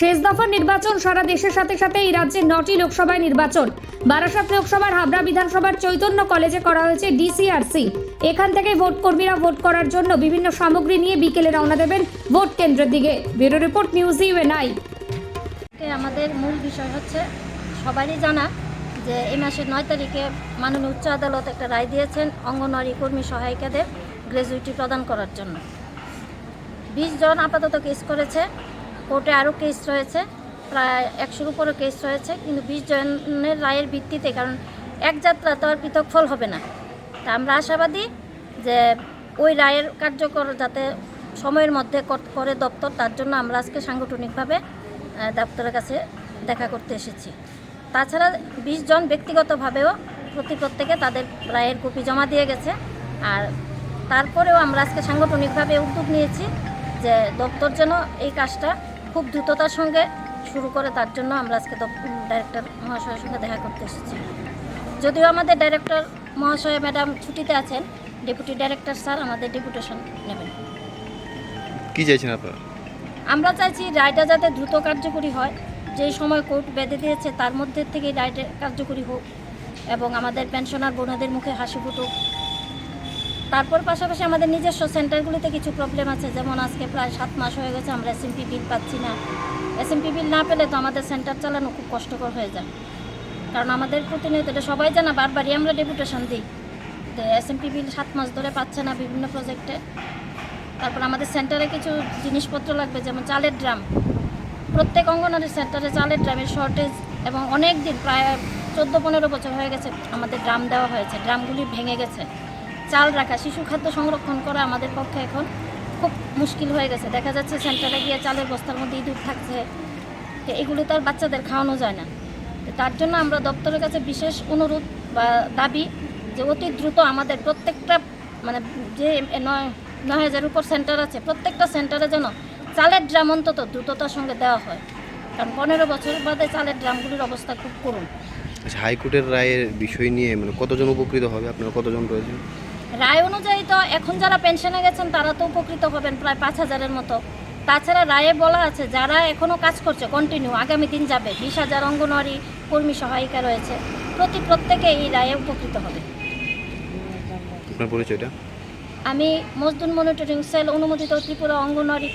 শেষ দফার নির্বাচন সারা দেশের সাথে সাথে এই রাজ্যের নটি লোকসভায় নির্বাচন। বারাসাত লোকসভার হাবড়া বিধানসভার চৈতন্য কলেজে করা হয়েছে ডিসিআরসি এখান থেকে ভোট কর্মীরা ভোট করার জন্য বিভিন্ন সামগ্রী নিয়ে বিকেলে রওনা দেবেন ভোট কেন্দ্রের দিকে। ব্যুরো রিপোর্ট, নিউজ ইউএনআই আমাদের মূল বিষয় হচ্ছে, সবারই জানা যে এই মাসের নয় তারিখে মাননীয় উচ্চ আদালত একটা রায় দিয়েছেন অঙ্গনওয়াড়ি কর্মী সহায়িকাদের গ্র্যাজুইটি প্রদান করার জন্য। বিশ জন আপাতত কেস করেছে কোর্টে আরও কেস রয়েছে, প্রায় একশোর উপরে কেস রয়েছে, কিন্তু বিশ জনের রায়ের ভিত্তিতে, কারণ এক যাত্রা তো আর পৃথক ফল হবে না। তা আমরা আশাবাদী যে ওই রায়ের কার্যকর যাতে সময়ের মধ্যে কর- দপ্তর, তার জন্য আমরা আজকে সাংগঠনিকভাবে দপ্তরের কাছে দেখা করতে এসেছি। তাছাড়া বিশ জন ব্যক্তিগতভাবেও প্রতি প্রত্যেকে তাদের রায়ের কপি জমা দিয়ে গেছে, আর তারপরেও আমরা আজকে সাংগঠনিকভাবে উদ্যোগ নিয়েছি যে দপ্তর যেন এই কাজটা খুব দ্রুততার সঙ্গে শুরু করে তার জন্য আমরা আজকে ডাইরেক্টর মহাশয়ের সঙ্গে দেখা করতে এসেছি। যদিও আমাদের ডাইরেক্টর মহাশয় ম্যাডাম ছুটিতে আছেন ডেপুটি ডাইরেক্টর স্যার আমাদের ডেপুটেশন নেবেন। কি চাইছেন আপনারা? আমরা চাইছি রায়টা যাতে দ্রুত কার্যকরী হয় যেই সময় কোর্ট বেঁধে দিয়েছে তার মধ্যে থেকেই রায়টা কার্যকরী হোক এবং আমাদের পেনশনার বোনদের মুখে হাসি ফুটুক। তারপর পাশাপাশি আমাদের নিজস্ব সেন্টারগুলিতে কিছু প্রবলেম আছে, যেমন আজকে প্রায় সাত মাস হয়ে গেছে আমরা এসএমপি বিল পাচ্ছি না। এসএমপি বিল না পেলে তো আমাদের সেন্টার চালানো খুব কষ্টকর হয়ে যায়। কারণ আমাদের প্রতিনিয়ত এটা সবাই জানা, বারবারই আমরা ডেপুটেশন দিই। তো এসএমপি বিল সাত মাস ধরে পাচ্ছে না বিভিন্ন প্রজেক্টে তারপর আমাদের সেন্টারে কিছু জিনিসপত্র লাগবে, যেমন চালের ড্রাম। প্রত্যেক অঙ্গনারী সেন্টারে চালের ড্রামের শর্টেজ এবং অনেক দিন প্রায় চোদ্দ পনেরো বছর হয়ে গেছে আমাদের ড্রাম দেওয়া হয়েছে, ড্রামগুলি ভেঙে গেছে। চাল রাখা, শিশু খাদ্য সংরক্ষণ করা আমাদের পক্ষে এখন খুব মুশকিল হয়ে গেছে। দেখা যাচ্ছে সেন্টারে গিয়ে চালের বস্তার মধ্যে ইঁদুর থাকছে। তো এগুলো তো আর বাচ্চাদের খাওয়ানো যায় না। তো তার জন্য আমরা দপ্তরের কাছে বিশেষ অনুরোধ বা দাবি যে অতি দ্রুত আমাদের প্রত্যেকটা মানে যে নয় নয় হাজার উপর সেন্টার আছে, প্রত্যেকটা সেন্টারে যেন চালের ড্রাম অন্তত দ্রুততার সঙ্গে দেওয়া হয়। কারণ পনেরো বছর বাদে চালের ড্রামগুলির অবস্থা খুব করুন আচ্ছা হাইকোর্টের রায়ের বিষয় নিয়ে মানে কতজন উপকৃত হবে? আপনারা কতজন রয়েছেন? রায় অনুযায়ী তো এখন যারা পেনশনে গেছেন তারা তো উপকৃত হবেন প্রায় পাঁচ হাজারের মতো। তাছাড়া রায়ে বলা আছে যারা এখনও কাজ করছে কন্টিনিউ আগামী দিন যাবে বিশ হাজার অঙ্গনওয়াড়ি কর্মী সহায়িকা রয়েছে প্রতি প্রত্যেকে এই রায়ে উপকৃত হবে। পরিচয়টা? আমি মজদুর মনিটরিং সেল অনুমোদিত ত্রিপুরা অঙ্গনওয়াড়ি